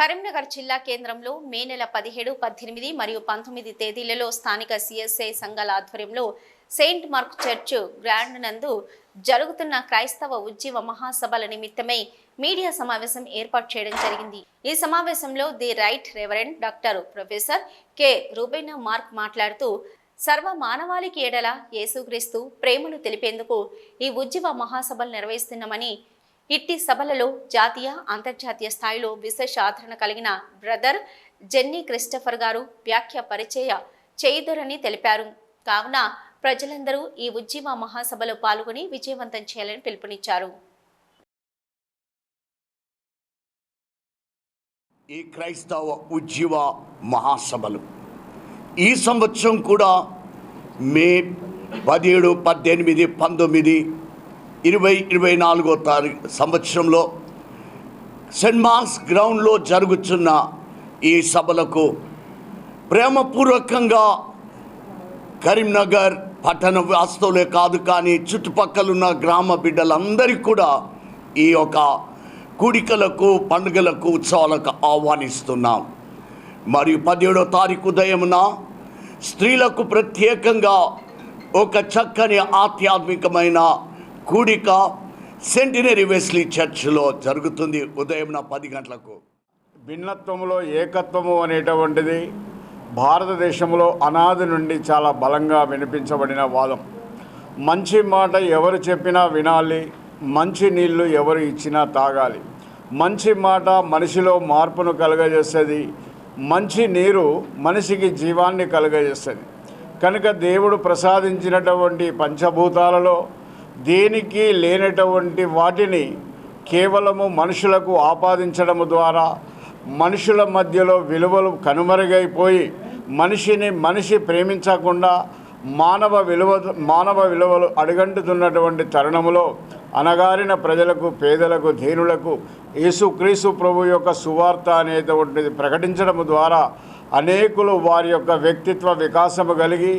కరీంనగర్ జిల్లా కేంద్రంలో మే నెల పదిహేడు పద్దెనిమిది మరియు పంతొమ్మిది తేదీలలో స్థానిక సిఎస్ఐ సంఘాల ఆధ్వర్యంలో సెయింట్ మార్క్ చర్చ్ గ్రాండ్ నందు జరుగుతున్న క్రైస్తవ ఉద్యమ మహాసభల నిమిత్తమై మీడియా సమావేశం ఏర్పాటు చేయడం జరిగింది. ఈ సమావేశంలో the right reverend doctor professor K. Rubena Mark మాట్లాడుతూ సర్వ మానవాళికి ఏడల యేసుక్రీస్తు ప్రేమను తెలిపేందుకు ఈ ఉద్యమ మహాసభలు నిర్వహిస్తున్నామని ఇట్టి సభలలో జాతీయ అంతర్జాతీయ స్థాయిలో విశేష ఆదరణ కలిగిన బ్రదర్ జెన్నీ క్రిస్టఫర్ గారు వ్యాఖ్య పరిచయ చేయుదురని తెలిపారు. కావున ప్రజలందరూ ఈ ఉద్యమ మహాసభలో పాల్గొని విజయవంతం చేయాలని పిలుపునిచ్చారు. ఈ క్రైస్తవ ఉద్యమ మహాసభలు ఈ సంవత్సరం కూడా మే పదిహేడు పద్దెనిమిది పంతొమ్మిది ఇరవై ఇరవై నాలుగో తారీఖు సంవత్సరంలో సెంట్ మార్క్స్ గ్రౌండ్లో జరుగుతున్న ఈ సభలకు ప్రేమపూర్వకంగా కరీంనగర్ పట్టణ వాస్తవులే కాదు కానీ చుట్టుపక్కలున్న గ్రామ బిడ్డలందరికీ కూడా ఈ యొక్క కూడికలకు పండుగలకు ఉత్సవాలకు ఆహ్వానిస్తున్నాం. మరియు పదిహేడో తారీఖు ఉదయమున స్త్రీలకు ప్రత్యేకంగా ఒక చక్కని ఆధ్యాత్మికమైన కూడిక సెంటినరీ వెస్లీ చర్చ్లో జరుగుతుంది ఉదయం పది గంటలకు. భిన్నత్వంలో ఏకత్వము అనేటువంటిది భారతదేశంలో అనాది నుండి చాలా బలంగా వినిపించబడిన వాదం. మంచి మాట ఎవరు చెప్పినా వినాలి మంచి నీళ్ళు ఎవరు ఇచ్చినా తాగాలి. మంచి మాట మనిషిలో మార్పును కలుగజేస్తుంది మంచి నీరు మనిషికి జీవాన్ని కలుగజేస్తుంది కనుక దేవుడు ప్రసాదించినటువంటి పంచభూతాలలో దేనికి లేనటువంటి వాటిని కేవలము మనుషులకు ఆపాదించడము ద్వారా మనుషుల మధ్యలో విలువలు కనుమరుగైపోయి మనిషిని మనిషి ప్రేమించకుండా మానవ విలువ మానవ విలువలు అడుగంటుతున్నటువంటి తరుణంలో అనగారిన ప్రజలకు పేదలకు ధీనులకు యేసుక్రీసు ప్రభు యొక్క సువార్త అనేటువంటిది ప్రకటించడం ద్వారా అనేకులు వారి యొక్క వ్యక్తిత్వ వికాసము కలిగి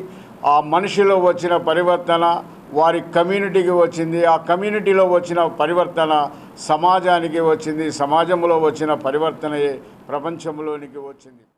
ఆ మనిషిలో వచ్చిన పరివర్తన వారి కమ్యూనిటీకి వచ్చింది. ఆ కమ్యూనిటీలో వచ్చిన పరివర్తన సమాజానికి వచ్చింది. సమాజంలో వచ్చిన పరివర్తనయే ప్రపంచంలోనికి వచ్చింది.